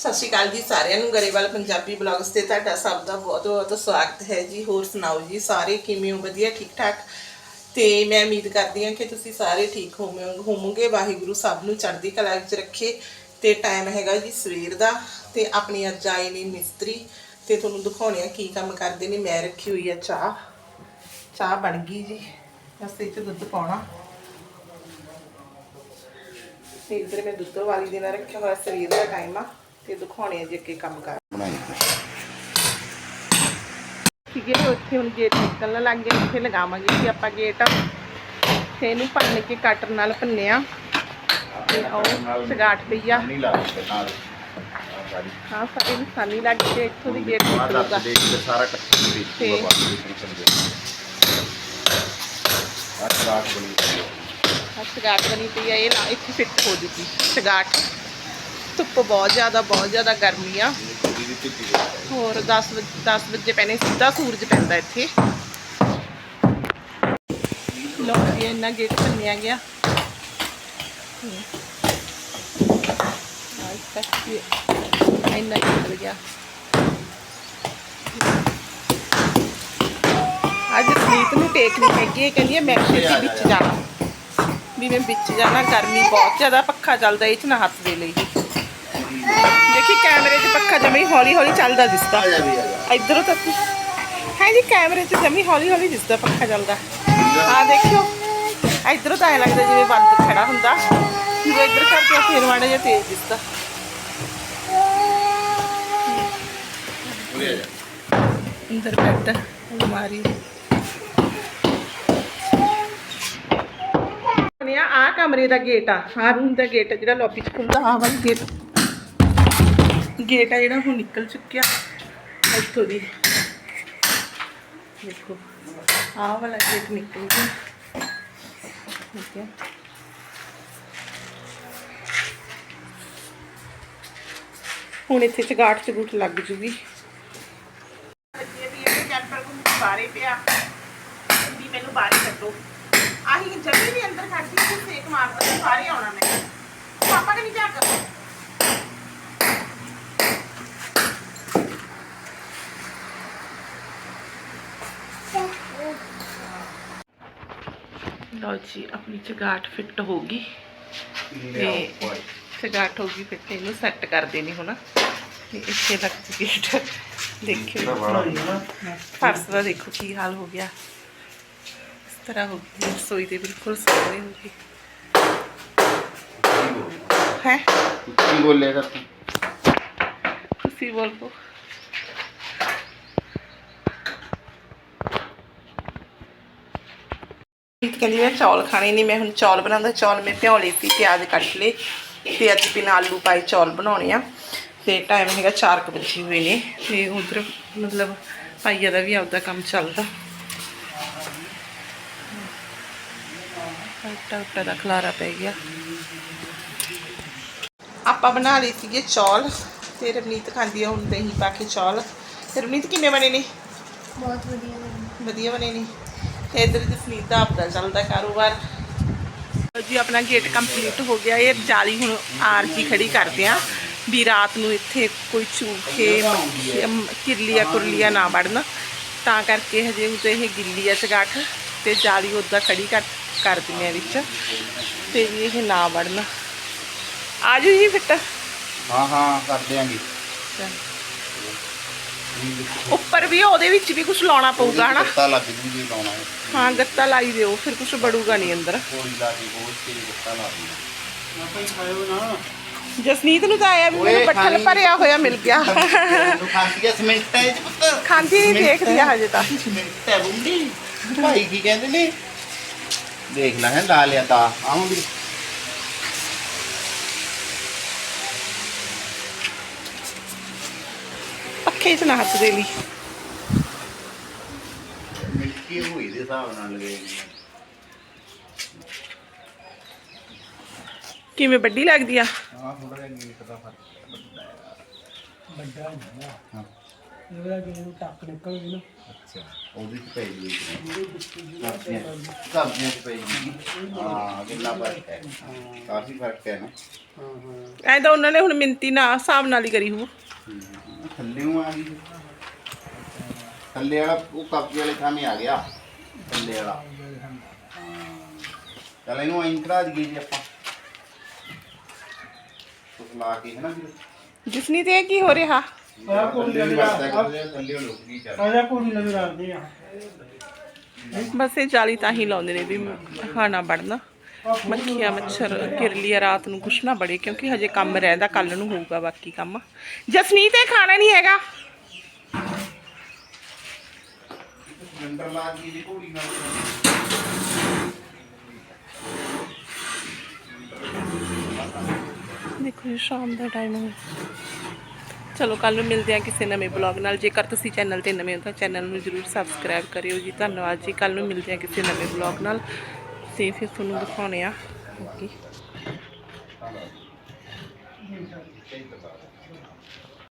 ਸਤਿ ਸ਼੍ਰੀ ਅਕਾਲ ਜੀ ਸਾਰਿਆਂ ਨੂੰ, ਗਰੇਵਾਲ ਪੰਜਾਬੀ ਬਲੌਗਸ ਤੇ ਤੁਹਾਡਾ ਸਭ ਦਾ ਬਹੁਤ ਬਹੁਤ ਸਵਾਗਤ ਹੈ ਜੀ। ਹੋਰ ਸੁਣਾਓ ਜੀ, ਸਾਰੇ ਕਿਵੇਂ ਹੋ? ਵਧੀਆ, ਠੀਕ ਠਾਕ? ਤੇ ਮੈਂ ਉਮੀਦ ਕਰਦੀ ਹਾਂ ਕਿ ਤੁਸੀਂ ਸਾਰੇ ਠੀਕ ਹੋਵੋ- ਹੋਵੋਗੇ। ਵਾਹਿਗੁਰੂ ਸਭ ਨੂੰ ਚੜ੍ਹਦੀ ਕਲਾ ਵਿੱਚ ਰੱਖੇ ਤੇ ਟਾਈਮ ਹੈਗਾ ਜੀ ਸਵੇਰ ਦਾ ਤੇ ਆਪਣੀ ਅੱਜ ਆਏ ਨੇ ਮਿਸਤਰੀ ਤੇ ਤੁਹਾਨੂੰ ਦਿਖਾਉਣੇ ਆ ਕੀ ਕੰਮ ਕਰਦੇ ਨੇ। ਮੈਂ ਰੱਖੀ ਹੋਈ ਆ ਚਾਹ। ਚਾਹ ਬਣ ਗਈ ਜੀ। ਬਸ ਚ ਦੁੱਧ ਪਾਉਣਾ। ਤੇ ਇੱਧਰ ਮੈਂ ਦੁੱਧ ਵਾਲੀ ਦੇ ਰੱਖਿਆ ਹੋਇਆ, ਸਵੇਰ ਦਾ ਟਾਈਮ ਆ। ਤੇ ਦਿਖਾਉਣੇ ਆ ਜੀ ਅੱਗੇ ਕੰਮ ਕਰ। ਬਣਾਈ ਸੀਗੇ ਉੱਥੇ ਹੁਣ ਗੇਟ ਨਿਕਲਣ ਲੱਗ ਗਏ ਇੱਥੇ ਲਗਾਵਾਂਗੇ ਜੀ ਆਪਾਂ ਗੇਟ ਤੇ ਇਹਨੂੰ ਭੰਨ ਕੇ ਕਟਰ ਨਾਲ ਭੰਨਿਆ ਤੇ ਉਹ ਸਗਾਟ ਪਈ ਆ। ਨਹੀਂ ਲਾ ਦਿੱਤੇ ਨਾਲ। ਹਾਂ ਸਾਰੇ ਨਿਸ਼ਾਨੀ ਲੱਗ ਕੇ ਇੱਥੋਂ ਦੀ ਗੇਟ ਨਿਕਲੂਗਾ। ਰੱਖ ਦੇ ਤੇ ਸਾਰਾ ਕੱਟਣ ਦੇ ਦਿੱਤੀ ਬਾਬਾ ਜੀ ਸਮਝਦੇ ਅੱਜ ਰਾਤ ਬਣੀ। ਆਹ ਸਗਾਟ ਬਣੀ ਪਈ ਆ ਇਹ ਨਾ ਇੱਥੇ ਫਿੱਟ ਹੋ ਜੂਗੀ ਸਗਾਟ ਧੁੱਪ ਬਹੁਤ ਜ਼ਿਆਦਾ ਬਹੁਤ ਜ਼ਿਆਦਾ ਗਰਮੀ ਆ। ਹੋਰ 10 ਵਜੇ 10 ਵਜੇ ਪੈਣੇ ਸਿੱਧਾ ਸੂਰਜ ਪੈਂਦਾ ਇੱਥੇ। ਲੋ ਜੀ, ਇੰਨਾ ਗੇਟ ਭੰਨਿਆ ਗਿਆ। ਆਹ ਤੱਕ ਇੰਨਾ ਨਿਕਲ ਗਿਆ। ਅੱਜ ਪ੍ਰੀਤ ਨੂੰ ਟੇਕ ਨਹੀਂ ਹੈਗੀ, ਇਹ ਕਹਿੰਦੀ ਹੈ ਮੈਂ ਛੇਤੀ ਵਿੱਚ ਜਾਣਾ। ਵੀ ਮੈਂ ਵਿੱਚ ਜਾਣਾ, ਗਰਮੀ ਬਹੁਤ ਜ਼ਿਆਦਾ, ਪੱਖਾ ਚੱਲਦਾ ਇਹ ਚ ਨਾ ਹੱਥ ਦੇ ਲਈ। ਦੇਖੀ ਕੈਮਰੇ 'ਚ ਪੱਖਾ ਜਮੀ ਹੌਲੀ ਹੌਲੀ ਚੱਲਦਾ ਦਿਸਦਾ। ਆ ਆ ਇਧਰੋਂ ਤੱਕ ਹੈ ਜੀ ਕੈਮਰੇ 'ਚ ਜਮੀ ਹੌਲੀ ਹੌਲੀ ਦਿਸਦਾ ਪੱਖਾ ਚੱਲਦਾ। ਆ। ਦੇਖਿਓ। ਇਧਰੋਂ ਤਾਂ ਐ ਲੱਗਦਾ ਜਿਵੇਂ ਬੰਦ ਖੜਾ ਹੁੰਦਾ। ਜਦੋਂ ਇੱਧਰ ਕਰਕੇ ਫੇਰ ਮਾੜਾ ਜਿਹਾ ਤੇਜ਼ ਦਿਸਦਾ। ਆ ਅੰਦਰ ਬੈੱਡ ਅਲਮਾਰੀ ਆ ਆ ਕਮਰੇ ਦਾ ਗੇਟ ਆ। ਆ ਰੂਮ ਦਾ ਗੇਟ ਆ ਜਿਹੜਾ ਲੌਬੀ 'ਚ ਖੁੱਲਦਾ ਆ ਵਾਲਾ ਗੇਟ। ਗੇਟ ਆ ਜਿਹੜਾ ਹੁਣ ਨਿਕਲ ਚੁੱਕਿਆ। ਇੱਥੋਂ ਦੀ। ਦੇਖੋ, ਆਹ ਵਾਲਾ ਗੇਟ ਨਿਕਲ ਗਿਆ। ਠੀਕ ਹੈ। ਹੁਣ ਇੱਥੇ ਚਗਾਟ ਚਗੂਟ ਲੱਗ ਜੂਗੀ। ਬੱਚੇ ਵੀ ਇਹ ਕੈਂਪਰ ਨੂੰ ਬਾਰੇ ਪਿਆ। ਵੀ ਮੈਨੂੰ ਬਾਹਰ ਕੱਢੋ ਆਹੀ ਜਮੀ ਵੀ ਅੰਦਰ ਖੜਦੀ ਤੇ ਸੇਕ ਮਾਰਦਾ ਤੇ ਬਾਹਰ ਹੀ ਆਉਣਾ ਮੈਂ ਪਾਪਾ ਨੇ ਨਹੀਂ ਜਾ ਕਰ ਲਓ ਜੀ ਆਪਣੀ ਚਗਾਟ ਫਿੱਟ ਹੋ ਗਈ। ਤੇ ਚਗਾਟ ਹੋ ਗਈ ਫਿਰ ਇਹਨੂੰ ਸੈੱਟ ਕਰ ਦੇਣੀ ਹੁਣ। ਤੇ ਇੱਥੇ ਲੱਗ ਚੁੱਕੀ ਹੈ ਦੇਖਿਓ ਫਰਸ਼ ਦਾ ਦੇਖੋ ਕੀ ਹਾਲ ਹੋ ਗਿਆ। ਇਸ ਤਰ੍ਹਾਂ ਹੋ ਗਈ ਰਸੋਈ ਦੇ ਬਿਲਕੁਲ ਸਾਹਮਣੇ ਹੋ ਗਈ। ਹੈ? ਕੀ ਬੋਲੇਗਾ ਤੂੰ ਤੁਸੀਂ ਬੋਲੋ। ਕਹਿੰਦੀ ਮੈਂ ਚੌਲ ਖਾਣੇ ਨਹੀਂ ਮੈਂ ਹੁਣ ਚੌਲ ਬਣਾਉਂਦਾ ਚੌਲ ਮੈਂ ਭਿਉਂ ਲਏ ਸੀ ਪਿਆਜ਼ ਕੱਟ ਲਏ ਤੇ ਅੱਜ ਬਿਨਾਂ ਆਲੂ ਪਾਏ ਚੌਲ ਬਣਾਉਣੇ ਆ। ਤੇ ਟਾਈਮ ਹੈਗਾ 4 ਕੁ ਵਜੇ ਹੋਏ ਨੇ ਤੇ ਉਧਰ ਮਤਲਬ ਭਾਈਆ ਦਾ ਵੀ ਆਪਦਾ ਕੰਮ ਚੱਲਦਾ। ਆਟਾ ਆਟਾ ਦਾ ਖਲਾਰਾ ਪੈ ਗਿਆ। ਆਪਾਂ ਬਣਾ ਲਈ ਸੀਗੇ ਚੌਲ ਤੇ ਰਵਨੀਤ ਖਾਂਦੀ ਆ ਹੁਣ ਦਹੀਂ ਪਾ ਕੇ ਚੌਲ। ਤੇ ਰਵਨੀਤ ਕਿਵੇਂ ਬਣੇ ਨੇ? ਬਹੁਤ ਵਧੀਆ ਵਧੀਆ ਬਣੇ ਨੇ। ਤੇ ਇਧਰ ਜਸਨੀਤ ਦਾ ਆਪਦਾ ਚੱਲਦਾ ਕਾਰੋਬਾਰ। ਜੀ ਆਪਣਾ ਗੇਟ ਕੰਪਲੀਟ ਹੋ ਗਿਆ। ਇਹ ਜਾਲੀ ਹੁਣ ਆਰਜੀ ਖੜੀ ਕਰਦੇ ਆ ਵੀ ਰਾਤ ਨੂੰ ਇੱਥੇ ਕੋਈ ਅਮ, ਕਿਰਲੀਆ ਕੁਰਲੀਆ ਨਾ ਵੜਨ। ਤਾਂ ਕਰਕੇ ਹਜੇ ਉਤੇ ਇਹ ਗਿੱਲੀ ਆ ਚਗਾਠ ਤੇ ਜਾਲੀ ਉਦਾਂ ਖੜੀ ਕਰ ਕਰ ਦਿੰਦੇ ਆ ਵਿੱਚ ਤੇ ਵੀ ਇਹ ਨਾ ਵੜਨ। ਆਜੋ ਜੀ ਫਿੱਟ ਹਾਂ ਹਾਂ ਕਰ ਦਿਆਂਗੇ। ਉੱਪਰ ਵੀ ਉਹਦੇ ਵਿੱਚ ਵੀ ਕੁਝ ਲਾਉਣਾ ਪਊਗਾ ਹਨਾ? ਪਤਾ ਲੱਗ ਜੂ ਜੀ ਲਾਉਣਾ ਹੈ। ਹਾਂ ਗੱਤਾ ਲਾਈ ਦਿਓ ਫਿਰ ਕੁਝ ਬੜੂਗਾ ਨਹੀਂ ਅੰਦਰ। ਕੋਈ ਲਾ ਦੀ ਬਹੁਤ ਤੇਜ਼ ਪਤਾ ਲਾ ਦੀ ਆਪਾਂ ਹੀ ਖਾਇਓ ਨਾ। ਜਸਨੀਤ ਨੂੰ ਤਾਂ ਆਇਆ ਵੀ ਮੈਨੂੰ ਬੱਠਲ। ਭਰਿਆ ਹੋਇਆ ਮਿਲ ਗਿਆ। ਤੂੰ ਖਾਂਦੀ ਐ ਸਮਿੰਟ ਹੈ ਜੀ ਪੁੱਤ। ਖਾਂਦੀ ਨਹੀਂ ਦੇਖਦੀ ਆ ਹਜੇ ਤਾਂ। ਸਮਿੰਟ ਹੈ ਬੁੰਡੀ। ਭਾਈ ਕੀ ਕਹਿੰਦੇ ਨੇ? ਦੇਖ ਲੈ ਹੈ ਲਾ ਲਿਆ ਤਾਂ। ਆਉਂਗੀ ਪੱਖੇ 'ਚ ਨਾ ਹੱਥ ਦੇ ਲਈ। ਮਿਲਕੀ ਹੋਈ ਦੇ ਹਿਸਾਬ ਨਾਲ ਲਗੇ ਕਿਵੇਂ ਵੱਡੀ ਲੱਗਦੀ ਆ? ਹਾਂ ਥੋੜਾ ਜਿਹਾ ਦਾ ਫ਼ਰਕ ਵੱਡਾ ਹਾਂ। ਇਹਦਾ ਜਿਹੜੇ ਨੂੰ ਟੱਕ ਨਿਕਲ ਗਈ ਨਾ। ਅੱਛਾ ਉਹਦੇ ਚ ਪੈ ਗਈ ਸਬਜ਼ੀਆਂ ਸਬਜ਼ੀਆਂ ਚ ਪੈ ਗਈ ਹਾਂ। ਕਿੰਨਾ ਫ਼ਰਕ ਹੈ। ਕਾਫੀ ਫ਼ਰਕ ਹੈ ਨਾ। ਹਾਂ ਹਾਂ। ਐ ਤਾਂ ਉਹਨਾਂ ਨੇ ਹੁਣ ਮਿੰਤੀ ਨਾ ਹਿਸਾਬ ਨਾਲ ਹੀ ਕਰੀ ਹੂ। ਥੱਲੇੋਂ ਆ ਗਈ ਥੱਲੇ ਵਾਲਾ ਉਹ ਕਬਜ਼ੇ ਵਾਲੇ ਥਾਂ ਆ ਗਿਆ ਥੱਲੇ ਵਾਲਾ। ਚਲ ਇਹਨੂੰ ਕਰਾ ਦਈਏ ਜੀ ਆਪਾਂ। ਕੁਛ ਲਾ ਕੇ ਹੈ ਨਾ ਜਿਸਨੀ ਤੇ ਇਹ ਕੀ ਹੋ ਰਿਹਾ? ਆ ਕਰਦੇ ਥੱਲੇ ਲੁਕ ਗਈ ਚੱਲ। ਆਜਾ ਕੋਈ ਨਜ਼ਰ ਆਉਂਦੀ ਆ ਬਸ ਇਹ ਜਾਲੀ ਤਾਂ ਹੀ ਲਾਉਂਦੇ ਨੇ ਵੀ ਖਾਣਾ ਵੜਨਾ ਮੱਖੀਆਂ, ਮੱਛਰ ਕਿਰਲੀ ਆ ਰਾਤ ਨੂੰ ਕੁਛ ਨਾ ਬੜੇ, ਕਿਉਂਕਿ ਹਜੇ ਕੰਮ ਰਹਿੰਦਾ ਕੱਲ ਨੂੰ ਹੋਊਗਾ ਬਾਕੀ ਕੰਮ। ਜਸਨੀਤ ਇਹ ਖਾਣਾ ਨਹੀਂ ਹੈਗਾ। ਦੇਖੋ ਜੀ, ਸ਼ਾਮ ਦਾ ਟਾਈਮ ਹੋ। ਚਲੋ ਕੱਲ ਨੂੰ ਮਿਲਦੇ ਆ ਕਿਸੇ ਨਵੇਂ ਬਲੌਗ ਨਾਲ। ਜੇਕਰ ਤੁਸੀਂ ਚੈਨਲ ਤੇ ਨਵੇਂ ਹੋ ਤਾਂ ਚੈਨਲ ਨੂੰ ਜਰੂਰ ਸਬਸਕ੍ਰਾਈਬ ਕਰਿਓ ਜੀ। ਧੰਨਵਾਦ ਜੀ। ਕੱਲ ਨੂੰ ਮਿਲਦੇ ਆ ਕਿਸੇ ਨਵੇਂ ਬਲੌਗ ਨਾਲ। ਤੇ ਫਿਰ ਤੁਹਾਨੂੰ ਦਿਖਾਉਣੇ ਆ